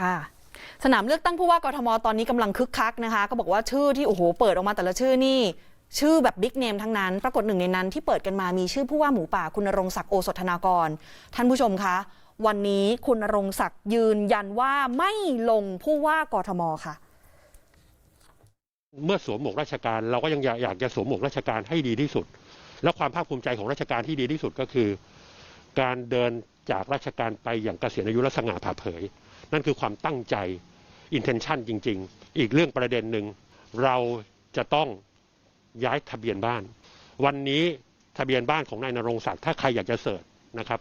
ค่ะสนามเลือกตั้งผู้ว่ากทมตอนนี้กำลังคึกคักนะคะ ก็บอกว่าชื่อที่โอ้โหเปิดออกมาแต่ละชื่อนี่ ชื่อแบบบิ๊กเนมทั้งนั้น ปรากฏหนึ่งในนั้นที่เปิดกันมามีชื่อผู้ว่าหมูป่าคุณรงศักดิ์โอสถธนากร ท่านผู้ชมคะ วันนี้คุณรงศักดิ์ยืนยันว่าไม่ลงผู้ว่ากทมค่ะ เมื่อสวมหมวกราชการเราก็ยังอยากอยากจะสวมหมวกราชการให้ดีที่สุด และความภาคภูมิใจของราชการที่ดีที่สุดก็คือ การเดินจากราชการไปอย่างเกษียณอายุและสง่าผ่าเผย นั่นคือความตั้งใจ intention จริง ๆ อีกเรื่องประเด็นหนึ่งเราจะต้องย้ายทะเบียนบ้าน วันนี้ทะเบียนบ้านของนายนรงศักดิ์ถ้าใครอยากจะเสิร์ชนะครับ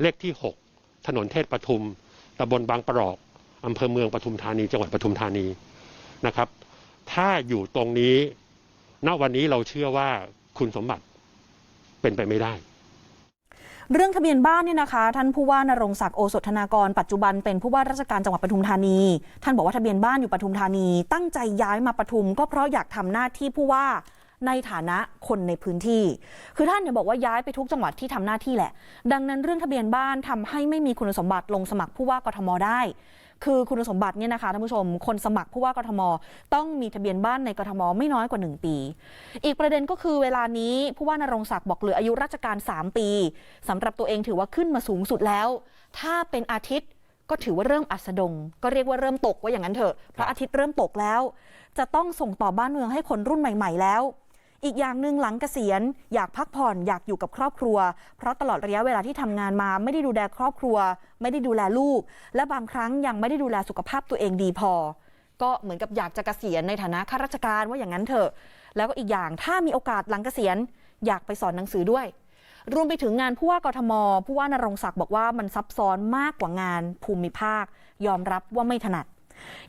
เลขที่ 6 ถนนเทศปทุมตำบลบางประกอบอำเภอเมืองปทุมธานี จังหวัดปทุมธานีนะครับ ถ้าอยู่ตรงนี้ณวันนี้เราเชื่อว่าคุณสมบัติเป็นไปไม่ได้ เรื่องทะเบียนบ้านเนี่ยนะคะ ท่านผู้ว่านรงศักดิ์โอสถธนากรปัจจุบันเป็นผู้ว่าราชการจังหวัดปทุมธานี ท่านบอกว่าทะเบียนบ้านอยู่ปทุมธานี ตั้งใจย้ายมาปทุมก็เพราะอยากทำหน้าที่ผู้ว่า ในฐานะคนในพื้นที่ คือท่านเนี่ยบอกว่าย้ายไปทุกจังหวัดที่ทำหน้าที่แหละ ดังนั้นเรื่องทะเบียนบ้านทำให้ไม่มีคุณสมบัติลงสมัครผู้ว่ากทมได้ คือคุณสมบัติเนี่ยนะคะท่านผู้ชม คนสมัครผู้ว่ากทม ต้องมีทะเบียนบ้านในกทมไม่น้อยกว่า 1 ปี อีกประเด็นก็คือเวลานี้ผู้ว่านรงศักดิ์บอกเหลืออายุราชการ 3 ปีสำหรับตัวเองถือว่าขึ้นมาสูงสุดแล้ว ถ้าเป็นอาทิตย์ก็ถือว่าเริ่มอัสดง ก็เรียกว่าเริ่มตกว่าอย่างนั้นเถอะพระอาทิตย์เริ่มตกแล้ว จะต้องส่งต่อบ้านเมืองให้คนรุ่นใหม่ ๆ แล้ว อีกอย่างหนึ่งหลังเกษียณ อยากพักผ่อนอยากอยู่กับครอบครัว เพราะตลอดระยะเวลาที่ทำงานมาไม่ได้ดูแลครอบครัว ไม่ได้ดูแลลูก และบางครั้งยังไม่ได้ดูแลสุขภาพตัวเองดีพอ ก็เหมือนกับอยากจะเกษียณในฐานะข้าราชการว่าอย่างนั้นเถอะ แล้วก็อีกอย่างถ้ามีโอกาสหลังเกษียณ อยากไปสอนหนังสือด้วย รวมไปถึงงานผู้ว่ากทม ผู้ว่านรงศักดิ์บอกว่ามันซับซ้อนมากกว่างานภูมิภาค ยอมรับว่าไม่ถนัด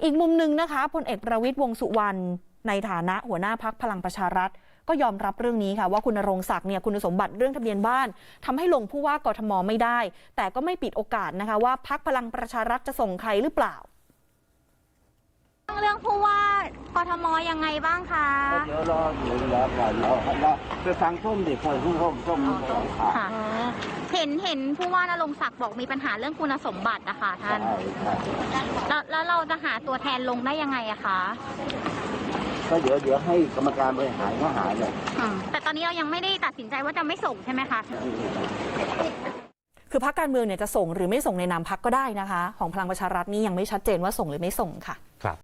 อีกมุมหนึ่งนะคะพลเอกประวิตยวงสุวรรณในฐานะหัวหน้าพักพลังประชารัฐ ก็ยอมรับเรื่องนี้ค่ะว่าคุณณรงศักดิ์เนี่ยคุณสมบัติเรื่องทะเบียนบ้านทำให้ลงผู้ว่ากทมไม่ได้ แต่ก็ไม่ปิดโอกาสนะคะว่าพักพลังประชารัฐจะส่งใครหรือเปล่า เรื่องผู้ว่ากทมยังไงบ้างคะเดี๋ยวรออยู่แล้วก่อนเราเราไปฟังส้มดิคนส้มส้มส้มขาค่ะเห็นเห็นผู้ว่านรงศักดิ์บอกมีปัญหาเรื่องคุณสมบัตินะคะท่านใช่แล้วแล้วเราจะหาตัวแทนลงได้ยังไงอะคะ ก็เดี๋ยวเดี๋ยวให้กรรมการบริหารเขาหาเลย อืมแต่ตอนนี้เรายังไม่ได้ตัดสินใจว่าจะไม่ส่งใช่ไหมคะ คือพักการเมืองเนี่ยจะส่งหรือไม่ส่งในนามพักก็ได้นะคะ ของพลังประชารัฐนี่ยังไม่ชัดเจนว่าส่งหรือไม่ส่งค่ะ